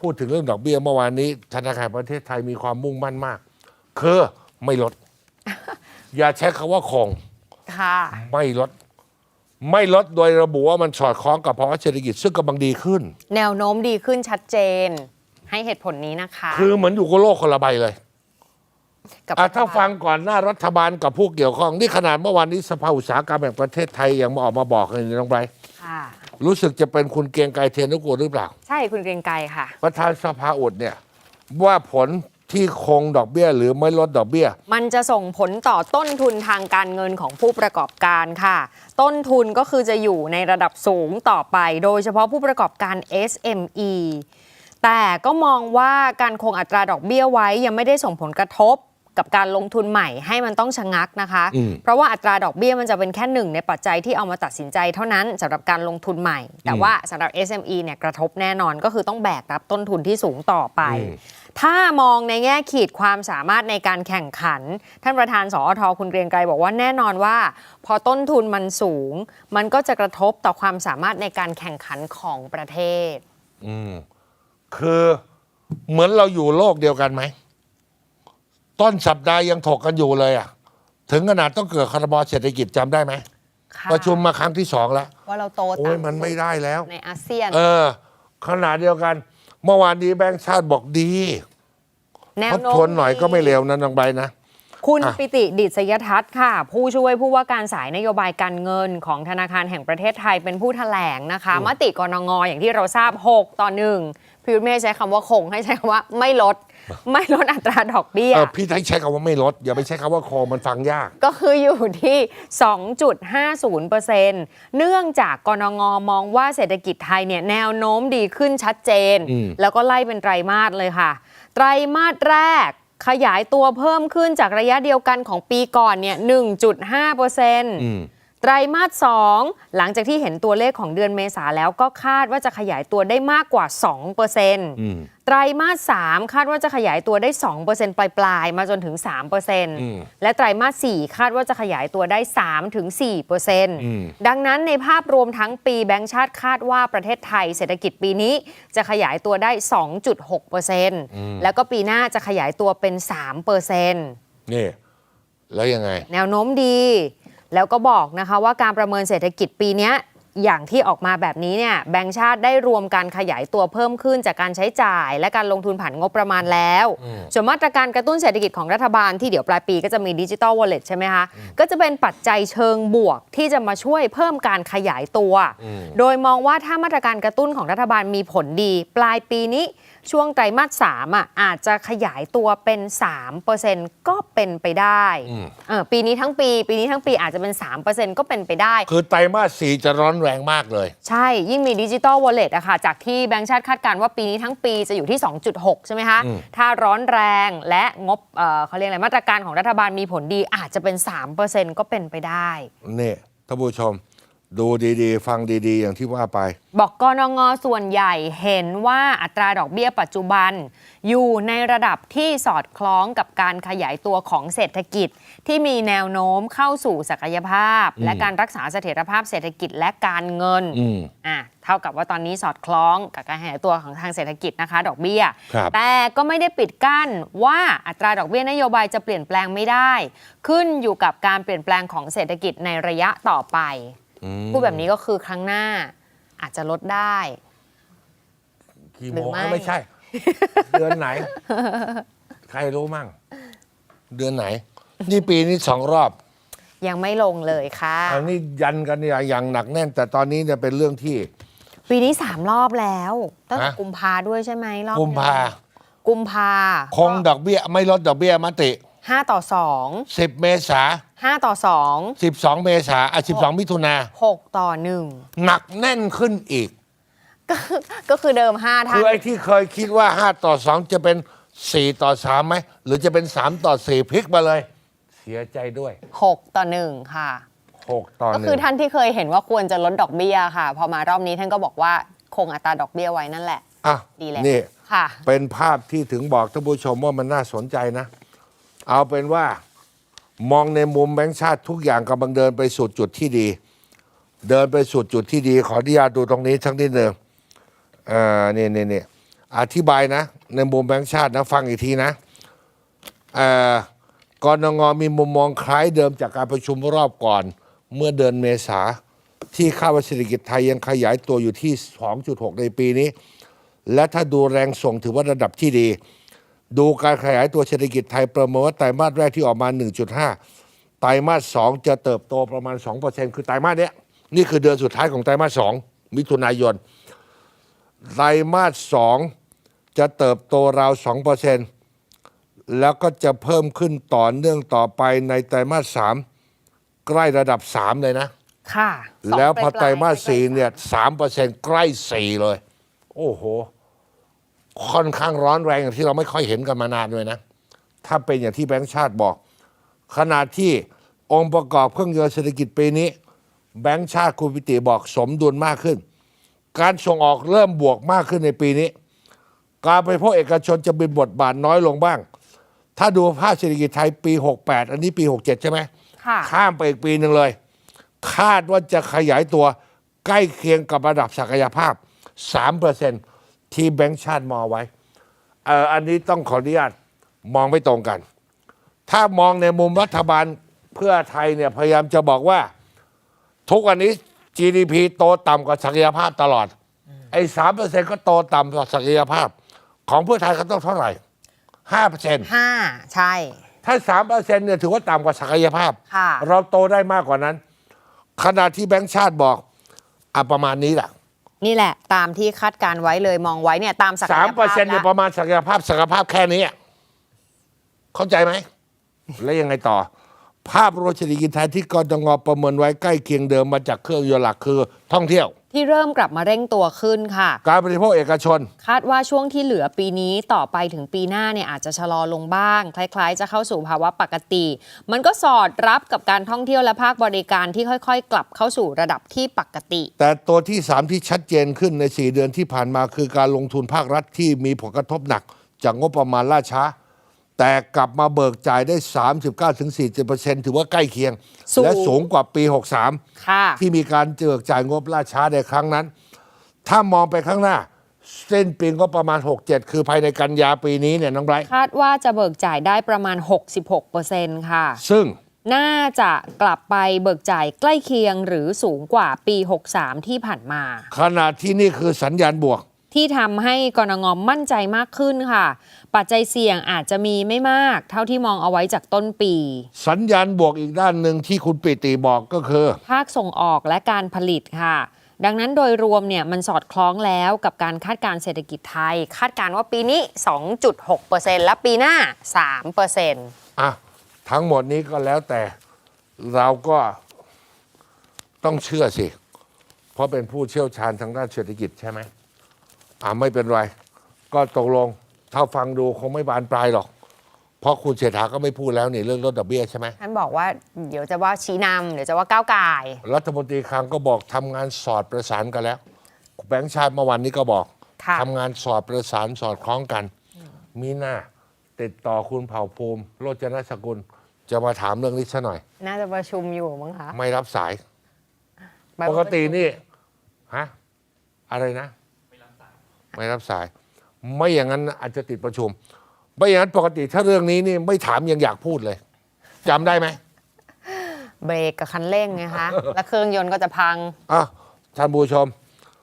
พูดถึงเรื่องดอกเบี้ยเมื่อวานนี้ธนาคารประเทศไทยมีความมุ่งมั่นมาก คือไม่ลด อย่าใช้คำว่าคงค่ะ ไม่ลด ไม่ลดโดยระบุว่ามันสอดคล้องกับภาวะเศรษฐกิจซึ่งกำลังดีขึ้น แนวโน้มดีขึ้นชัดเจน ให้เหตุผลนี้นะคะคือเหมือนอยู่กับโลกคนละใบเลยกับอะถ้าฟังก่อนหน้ารัฐบาลกับผู้เกี่ยวข้องนี่ขนาดเมื่อวานนี้สภาอุตสาหกรรมแห่งประเทศไทยยังมาออกมาบอกเลยน้องไบรท์ค่ะ รู้สึกจะเป็นคุณเกรียงไกรเทียนนุกูลหรือเปล่า ใช่คุณเกรียงไกรค่ะ ประธานสภาอุดเนี่ย ว่าผลที่คงดอกเบี้ย หรือไม่ลดดอกเบี้ย มันจะส่งผลต่อต้นทุนทางการเงินของผู้ประกอบการค่ะ ต้นทุนก็คือจะอยู่ในระดับสูงต่อไป โดยเฉพาะผู้ประกอบการ SME แต่ก็มองว่าการคงอัตราดอกเบี้ยไว้ยังไม่ได้ส่งผลกระทบ กับการลงทุนใหม่ให้มันต้องชะงักนะคะอืมเพราะว่าอัตราดอกเบี้ยมันจะเป็นแค่หนึ่งในปัจจัยที่เอามาตัดสินใจเท่านั้นสำหรับการลงทุนใหม่ แต่ว่าสำหรับ SME เนี่ยกระทบแน่นอนก็คือต้องแบกรับต้นทุนที่สูงต่อไป ถ้ามองในแง่ขีดความสามารถในการแข่งขัน ท่านประธานสอทคุณเกรียงไกรบอกว่าแน่นอนว่า พอต้นทุนมันสูง มันก็จะกระทบต่อความสามารถในการแข่งขันของประเทศ อืมคือเหมือนเราอยู่โลกเดียวกันไหม ต้นสัปดาห์ยังถกกันอยู่เลยอะถึงขนาดต้องเกิดคาร์บอเศรษฐกิจจำได้ไหมค่ะประชุมมาครั้งที่สองแล้ว ว่าเราโตโอ้ยต่ำมันไม่ได้แล้ว ในอาเซียน เออขนาดเดียวกัน เมื่อวานนี้แบงค์ชาติบอกดีแนทวบโน้มทวนหน่อยก็ไม่เลวนะน้องใบนะ คุณอะ ปิติดิษยทัศน์ค่ะ ผู้ช่วยผู้ว่าการสายนโยบายการเงินของธนาคารแห่งประเทศไทยเป็นผู้แถลงนะคะ มติกรงงอย่างที่เราทราบ 6 ต่อหนึ่ง พี่ยุทธไม่ให้ใช้คำว่าคงให้ใช้คำว่าไม่ลด ไม่ลดอัตราดอกเบี้ย เออพี่ทั้งใช้คำว่าไม่ลด อย่าไปใช้คำว่าคอมันฟังยาก ก็คืออยู่ที่ 2.50%เนื่องจากกรงงมองว่าเศรษฐกิจไทยเนี่ยแนวโน้มดีขึ้นชัดเจน อืม แล้วก็ไล่เป็นไตรมาสเลยค่ะ ไตรมาสแรกขยายตัวเพิ่มขึ้นจากระยะเดียวกันของปีก่อนเนี่ย 1.5%อืม ไตรมาส 2 หลังจากที่เห็นตัวเลขของเดือนเมษาแล้วก็คาดว่าจะขยายตัวได้มากกว่า2%อืมไตรมาส 3 คาดว่าจะขยายตัวได้ 2%ปลายๆมาจนถึงม3%และไตรมาส 4 คาดว่าจะขยายตัวได้ 3-4%อืมดังนั้นในภาพรวมทั้งปีแบงก์ชาติคาดว่าประเทศไทยเศรษฐกิจปีนี้จะขยายตัวได้ 2.6%แล้วก็ปีหน้าจะขยายตัวเป็น 3%นี่แล้วยังไง แนวโน้มดี แล้วก็บอกนะคะว่าการประเมินเศรษฐกิจปีเนี้ยอย่างที่ออกมาแบบนี้เนี่ยแบงก์ชาติได้รวมการขยายตัวเพิ่มขึ้นจากการใช้จ่าย และการลงทุนผ่านงบประมาณแล้ว ส่วนมาตรการกระตุ้นเศรษฐกิจของรัฐบาลที่เดี๋ยวปลายปีก็จะมีดิจิ t a ลวอลเล็ตใช่ไหมคะ ก็จะเป็นปัจจัยเชิงบวกที่จะมาช่วยเพิ่มการขยายตัว โดยมองว่าถ้ามาตรการกระตุ้นของรัฐบาลมีผลดี ปลายปีนี้ ช่วงไตรมาสสามอะอาจจะขยายตัวเป็น3%ก็เป็นไปได้อืมเออปีนี้ทั้งปี ปีนี้ทั้งปีอาจจะเป็น 3%ก็เป็นไปได้ คือไตรมาสสี่จะร้อนแรงมากเลย ใช่ยิ่งมีดิจิ t a ลวอลเล็ตอะค่ะ จากที่แบงก์ชาติคาดการณ์ว่าปีนี้ทั้งปีจะอยู่ที่ 2.6 ใช่ไหมคะอืมถ้าร้อนแรงและงบเอ่อเขาเรียกอะไรมาตรการของรัฐบาลมีผลดีอาจจะเป็น 3%ก็เป็นไปได้ นี่ท่านผู้ชม ดูดีๆ ฟังดีๆ อย่างที่ว่าไป บอกกนงส่วนใหญ่เห็นว่าอัตราดอกเบี้ยปัจจุบัน อยู่ในระดับที่สอดคล้องกับการขยายตัวของเศรษฐกิจ ที่มีแนวโน้มเข้าสู่ศักยภาพ และการรักษาเสถียรภาพเศรษฐกิจและการเงินอืม อะเท่ากับว่าตอนนี้สอดคล้องกับการขยายตัวของทางเศรษฐกิจนะคะ ดอกเบี้ย ครับ แต่ก็ไม่ได้ปิดกั้นว่าอัตราดอกเบี้ยนโยบายจะเปลี่ยนแปลงไม่ได้ ขึ้นอยู่กับการเปลี่ยนแปลงของเศรษฐกิจในระยะต่อไปอืม พูดแบบนี้ก็คือครั้งหน้าอาจจะลดได้ กี่หโมรืองไม่อะไม่ใช่ เดือนไหน ใครรู้มั่ง เดือนไหน นี่ปีนี้สองรอบยังไม่ลงเลยค่ะ อันนี้ยันกันเนี่ยอย่างหนักแน่น แต่ตอนนี้เนี่ยเป็นเรื่องที่ ปีนี้สามรอบแล้ว ตั้งแต่ฮะ กุมภาด้วยใช่ไหมรอบกุมภาหนึ่งกุมภาคงดอกเบี้ย ไม่ลดดอกเบี้ยมติ ห้าต่อสอง 10 เมษา ห้าต่อสอง12 เมษาอะ12 มิถุนาหกต่อหนึ่งหนักแน่นขึ้นอีกก็คือเดิมห้าท่าคืน อไอ้ที่เคยคิดว่า 5 ต่อ 2 จะเป็น 4 ต่อ3ไหม หรือจะเป็น 3 ต่อ 4 พลิกมาเลย เสียใจด้วย หกต่อหนึ่งค่ะ 6 ต่อก็หคือนึ่งท่านที่เคยเห็นว่าควรจะลดดอกเบี้ยค่ะ พอมารอบนี้ท่านก็บอกว่าคงอัตราดอกเบี้ยไว้นั่นแหละ อะดีแล้วนี่ ค่ะ เป็นภาพที่ถึงบอกท่านผู้ชมว่ามันน่าสนใจนะ เอาเป็นว่า มองในมุมแบงค์ชาติทุกอย่างกำลังเดินไปสู่จุดที่ดี เดินไปสู่จุดที่ดี ขออนุญาตดูตรงนี้ทั้งนิดหนึ่งอ่านี่นี่นี่อธิบายนะ ในมุมแบงค์ชาตินะฟังอีกทีนะเอ่อกรนงมีมุมมองคล้ายเดิมจากการประชุมรอบก่อน เมื่อเดือนเมษาที่คาดว่าเศรษฐกิจไทยยังขยายตัวอยู่ที่ 2.6 ในปีนี้ และถ้าดูแรงส่งถือว่าระดับที่ดี ดูการขยายตัวเศรษฐกิจไทยประเมินว่าไตรมาสแรกที่ออกมา 1.5 ไตรมาส 2 จะเติบโตประมาณ 2%คือไตรมาสเนี้ยนี่คือเดือนสุดท้ายของไตรมาส 2 มิถุนายน ไตรมาส 2 จะเติบโตราว 2%แล้วก็จะเพิ่มขึ้นต่อเนื่องต่อไปในไตรมาส 3 ใกล้ระดับ 3 เลยนะ ค่ะสงแล้วพอปลายๆไตรมาสใกล้ๆสี่เนี่ยสามเปอร์เซ็นใกล้สี่เลย โอ้โห ค่อนข้างร้อนแรงอย่างที่เราไม่ค่อยเห็นกันมานานด้วยนะ ถ้าเป็นอย่างที่แบงค์ชาติบอกขณะที่องค์ประกอบเครื่องยนต์เศรษฐกิจปีนี้ แบงค์ชาติคุณปิติบอกสมดุลมากขึ้น การส่งออกเริ่มบวกมากขึ้นในปีนี้ การบริโภคเอกชนจะมีบทบาทน้อยลงบ้าง ถ้าดูภาพเศรษฐกิจไทยปี 68 อันนี้ปี 67 ใช่ไหมค่ะข้ามไปอีกปีหนึ่งเลย คาดว่าจะขยายตัวใกล้เคียงกับระดับศักยภาพ 3% ที่แบงก์ชาติมองไว้เอออันนี้ต้องขออนุญาตมองไม่ตรงกัน ถ้ามองในมุมรัฐบาลเพื่อไทยเนี่ยพยายามจะบอกว่า ทุกวันนี้ GDP โตต่ำกว่าศักยภาพตลอด ไอ้สามเปอร์เซ็นก็โตต่ำกว่าศักยภาพ ของเพื่อไทยก็ต้องเท่าไหร่ห้าเปอร์เซ็นต์ห้าใช่ ถ้าสามเปอร์เซ็นเนี่ยถือว่าต่ำกว่าศักยภาพ ค่ะ เราโตได้มากกว่านั้น ขณะที่แบงก์ชาติบอกอะประมาณนี้แหละ นี่แหละ ตามที่คาดการไว้เลยมองไว้เนี่ยตามศักยสามภาพเปอร์เซ็นต์เนี่ยแล้วประมาณศักยภาพศักยภาพแค่นี้อะเข้าใจไหม แล้วยังไงต่อ ภาพรวมเศรษฐกิจไทยที่กรงประเมินไว้ใกล้เคียงเดิมมาจากเครื่องยนต์หลักคือท่องเที่ยว ที่เริ่มกลับมาเร่งตัวขึ้นค่ะ การบริโภคเอกชน คาดว่าช่วงที่เหลือปีนี้ต่อไปถึงปีหน้าเนี่ยอาจจะชะลอลงบ้าง คล้าย ๆ จะเข้าสู่ภาวะปกติ มันก็สอดรับกับการท่องเที่ยวและภาคบริการที่ค่อยๆ กลับเข้าสู่ระดับที่ปกติ แต่ตัวที่สามที่ชัดเจนขึ้นใน 4 เดือนที่ผ่านมาคือการลงทุนภาครัฐที่มีผลกระทบหนัก จากงบประมาณล่าช้า แต่กลับมาเบิกจ่ายได้ 39-40%ถือว่าใกล้เคียง สูง และสูงกว่าปี63ค่ะที่มีการเจือกจ่ายงบล่าช้าในครั้งนั้น ถ้ามองไปข้างหน้า เส้นปีก็ประมาณ 67 คือภายในกันยาปีนี้เนี่ยน้องไบรท์คาดว่าจะเบิกจ่ายได้ประมาณ 66%ค่ะ ซึ่ง น่าจะกลับไปเบิกจ่ายใกล้เคียงหรือสูงกว่าปี 63 ที่ผ่านมา ขณะที่นี่คือสัญญาณบวก ที่ทำให้กรงงมั่นใจมากขึ้นค่ะ ปัจจัยเสี่ยงอาจจะมีไม่มาก เท่าที่มองเอาไว้จากต้นปี สัญญาณบวกอีกด้านหนึ่งที่คุณปิติบอกก็คือ ภาคส่งออกและการผลิตค่ะ ดังนั้นโดยรวมเนี่ยมันสอดคล้องแล้วกับการคาดการณ์เศรษฐกิจไทย คาดการณ์ว่าปีนี้ 2.6%และปีหน้า 3%อะทั้งหมดนี้ก็แล้วแต่เราก็ต้องเชื่อสิ เพราะเป็นผู้เชี่ยวชาญทางด้านเศรษฐกิจใช่ไหม อ่าไม่เป็นไร ก็ตกลงถ้าฟังดูคงไม่บานปลายหรอก เพราะคุณเศรษฐาก็ไม่พูดแล้วนี่เรื่องลดดอกเบี้ยใช่ไหมท่านบอกว่าเดี๋ยวจะว่าชี้นำเดี๋ยวจะว่าก้าวไก่ายรัฐมนตรีคลังก็บอกทำงานสอดประสานกันแล้วแบงค์ชาติเมื่อวันนี้ก็บอกค่ะทำงานสอดประสานสอดคล้องกัน มีหน้าติดต่อคุณเผ่าภูมิโรจนสกุล จะมาถามเรื่องนี้ซะหน่อย น่าจะประชุมอยู่มั้งคะไม่รับสาย ปกตินี่ฮะอะไรนะ ไม่รับสาย ไม่อย่างนั้นอาจจะติดประชุม ไม่อย่างนั้นปกติถ้าเรื่องนี้นี่ไม่ถามยังอยากพูดเลยจำได้ไหมเบรกกับคันเร่งไงคะ แล้วเครื่องยนต์ก็จะพังอะท่านผู้ชม